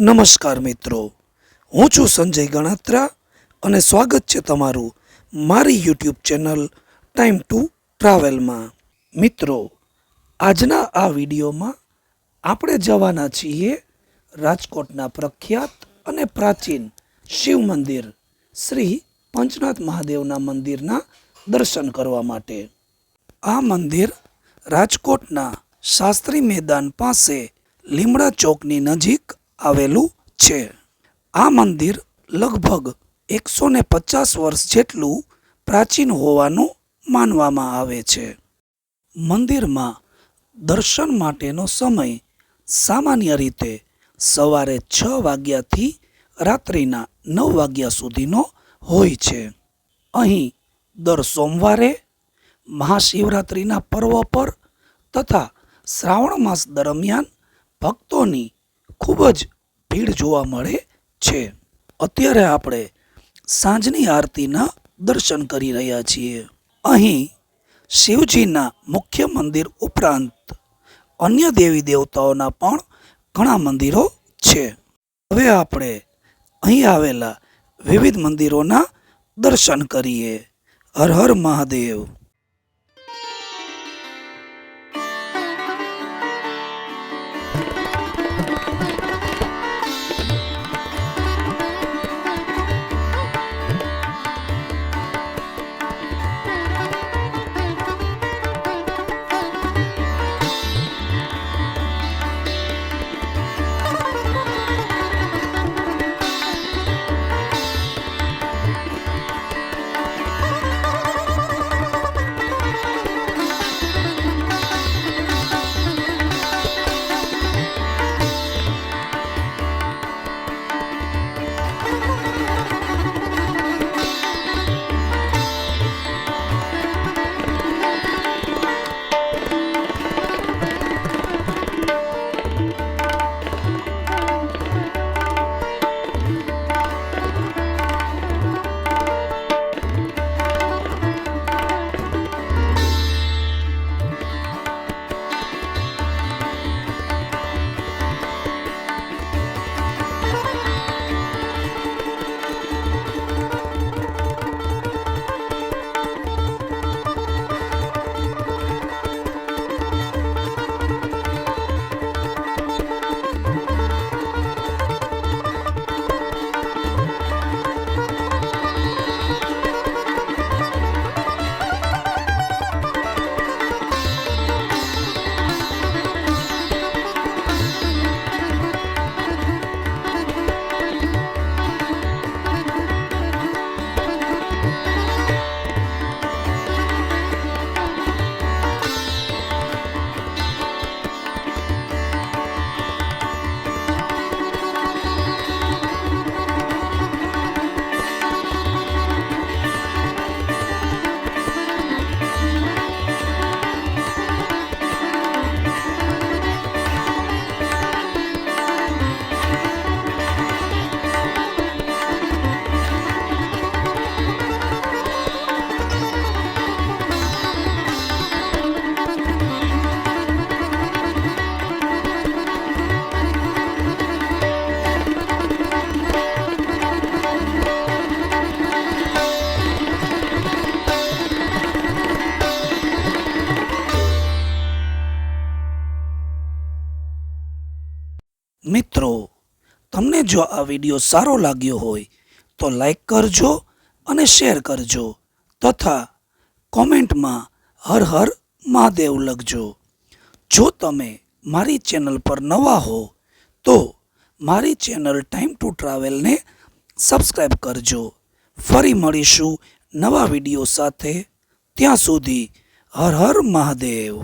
નમસ્કાર મિત્રો. હું છું સંજય ગણાત્રા અને સ્વાગત છે તમારું મારી યુટ્યુબ ચેનલ ટાઈમ ટુ ટ્રાવેલમાં. મિત્રો, આજના આ વિડીયોમાં આપણે જવાના છીએ રાજકોટના પ્રખ્યાત અને પ્રાચીન શિવ મંદિર, શ્રી પંચનાથ મહાદેવના મંદિરના દર્શન કરવા માટે. આ મંદિર રાજકોટના શાસ્ત્રી મેદાન પાસે લીમડા ચોકની નજીક આવેલું છે. આ મંદિર લગભગ એકસો ને પચાસ વર્ષ જેટલું પ્રાચીન હોવાનું માનવામાં આવે છે. મંદિરમાં દર્શન માટેનો સમય સામાન્ય રીતે સવારે છ વાગ્યાથી રાત્રિના નવ વાગ્યા સુધીનો હોય છે. અહીં દર સોમવારે મહાશિવરાત્રિના પર્વ પર તથા શ્રાવણ માસ દરમિયાન ભક્તોની ખૂબ જ ભીડ જોવા મળે છે. અત્યારે આપણે સાંજની આરતીના દર્શન કરી રહ્યા છીએ. અહીં શિવજીના મુખ્ય મંદિર ઉપરાંત અન્ય દેવી દેવતાઓના પણ ઘણા મંદિરો છે. હવે આપણે અહીં આવેલા વિવિધ મંદિરોના દર્શન કરીએ. હર હર મહાદેવ. મિત્રો, તમને જો આ વીડિયો સારો લાગ્યો હોય, તો લાઈક કરજો અને શેર કરજો તથા કોમેન્ટમાં હર હર મહાદેવ લખજો. જો તમે મારી ચેનલ પર નવા હો, તો મારી ચેનલ ટાઈમ ટુ ટ્રાવેલને સબસ્ક્રાઈબ કરજો. ફરી મળીશું નવા વીડિયો સાથે. ત્યાં સુધી હર હર મહાદેવ.